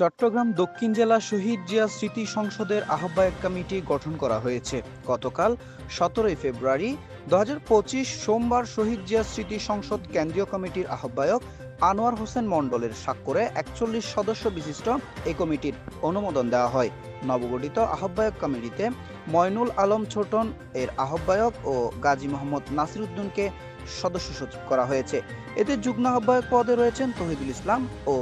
চট্টগ্রাম দক্ষিণ জেলা শহীদ জিয়া স্মৃতি সংসদের আহ্বায়ক কমিটি গঠন করা হয়েছে। গতকাল সতেরোই ফেব্রুয়ারি দু হাজার পঁচিশ সোমবার শহীদ জিয়া স্মৃতি সংসদ কেন্দ্রীয় কমিটির আহ্বায়ক আনোয়ার হোসেন মণ্ডলের স্বাক্ষরে একচল্লিশ সদস্য বিশিষ্ট এই কমিটির অনুমোদন দেওয়া হয়। নবগঠিত আহ্বায়ক কমিটিতে ময়নুল আলম ছোটন এর আহ্বায়ক ও গাজী মোহাম্মদ নাসিরুদ্দিনকে সদস্য সচিব করা হয়েছে। এতে যুগ্ম আহ্বায়ক পদে রয়েছেন তহিদুল ইসলাম ও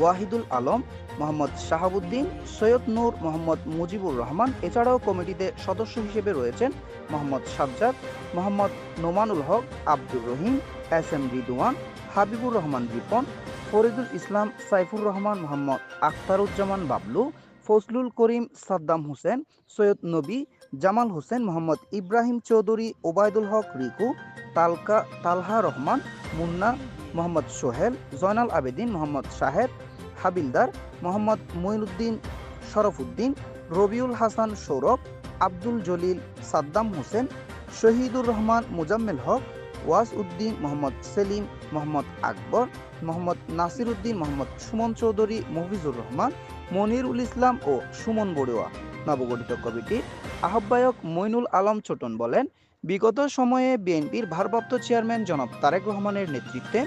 ওয়াহিদুল আলম, মোহাম্মদ শাহাবুদ্দিন, সৈয়দ নূর মোহাম্মদ মুজিবুর রহমান, এছাড়াও কমিটিতে সদস্য হিসেবে রয়েছেন মোহাম্মদ সাজ্জাদ, মোহাম্মদ নোমানুল হক, আব্দুর রহিম, এস এম রিদুয়ান হাবিবুর রহমান রিপন, ফরিদুল ইসলাম, সাইফুর রহমান, মোহাম্মদ আখতারুজ্জামান বাবলু, ফজলুল করিম, সাদ্দাম হোসেন, সৈয়দ নবী, জামাল হোসেন, মোহাম্মদ ইব্রাহিম চৌধুরী, ওবায়দুল হক, রিকু, তালকা তালহা রহমান, মুন্না, মোহাম্মদ সোহেল, জয়নাল আবেদিন, মোহাম্মদ শাহেদ হাবিলদার মোহাম্মদ মঈনুদ্দিন শরফুদ্দিন, রবিউল হাসান সৌরভ, আব্দুল জলিল সাদ্দাম হোসেন, শহীদুর রহমান মুজাম্মেল হক ওয়াস উদ্দিন মোহাম্মদ সেলিম মোহাম্মদ আকবর, মোহাম্মদ নাসির উদ্দিন মোহাম্মদ সুমন চৌধুরী, মফিজুর রহমান, মনিরুল ইসলাম ও সুমন বড়ুয়া। নবগঠিত কমিটির আহ্বায়ক মইনুল আলম ছোটন বলেন, বিগত সময়ে বিএনপির ভারপ্রাপ্ত চেয়ারম্যান জনাব তারেক রহমানের নেতৃত্বে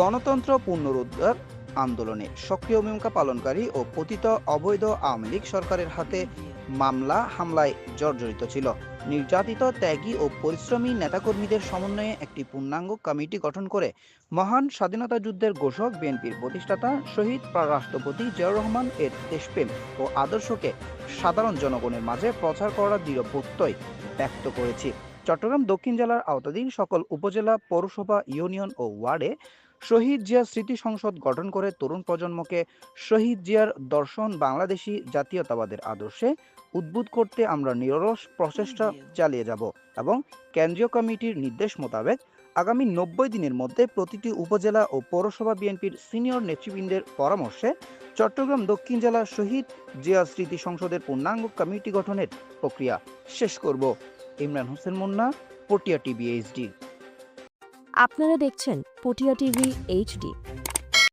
গণতন্ত্র পুনরুদ্ধার আন্দোলনে সক্রিয় ভূমিকা পালনকারী ও পতিত অবৈধ আওয়ামী লীগ সরকারের হাতে মামলা, হামলায় জর্জরিত ছিল। নির্যাতিত, ত্যাগী ও পরিশ্রমী নেতাকর্মীদের সমন্বয়ে একটি পূর্ণাঙ্গ কমিটি গঠন করে মহান স্বাধীনতা যুদ্ধের ঘোষক বিএনপির প্রতিষ্ঠাতা শহীদ রাষ্ট্রপতি জিয়াউর রহমান এর দেশপ্রেম ও আদর্শকে সাধারণ জনগণের মাঝে প্রচার করার দৃঢ় প্রত্যয় ব্যক্ত করেছি। চট্টগ্রাম দক্ষিণ জেলার আওতাধীন সকল উপজেলা, পৌরসভা, ইউনিয়ন ও ওয়ার্ডে শহীদ জিয়া স্মৃতি সংসদ গঠন করে তরুণ প্রজন্মকে শহীদ জিয়ার দর্শন বাংলাদেশি জাতীয়তাবাদের আদর্শে উদ্বুদ্ধ করতে আমরা নিরলস প্রচেষ্টা চালিয়ে যাব এবং কেন্দ্রীয় কমিটির নির্দেশ মোতাবেক আগামী নব্বই দিনের মধ্যে প্রতিটি উপজেলা ও পৌরসভা বিএনপির সিনিয়র নেতৃবৃন্দের পরামর্শে চট্টগ্রাম দক্ষিণ জেলা শহীদ জিয়া স্মৃতি সংসদের পূর্ণাঙ্গ কমিটি গঠনের প্রক্রিয়া শেষ করব। Imran Hossain Munna Patiya TV HD. আপনারা দেখছেন পটিয়া টিভি এইচডি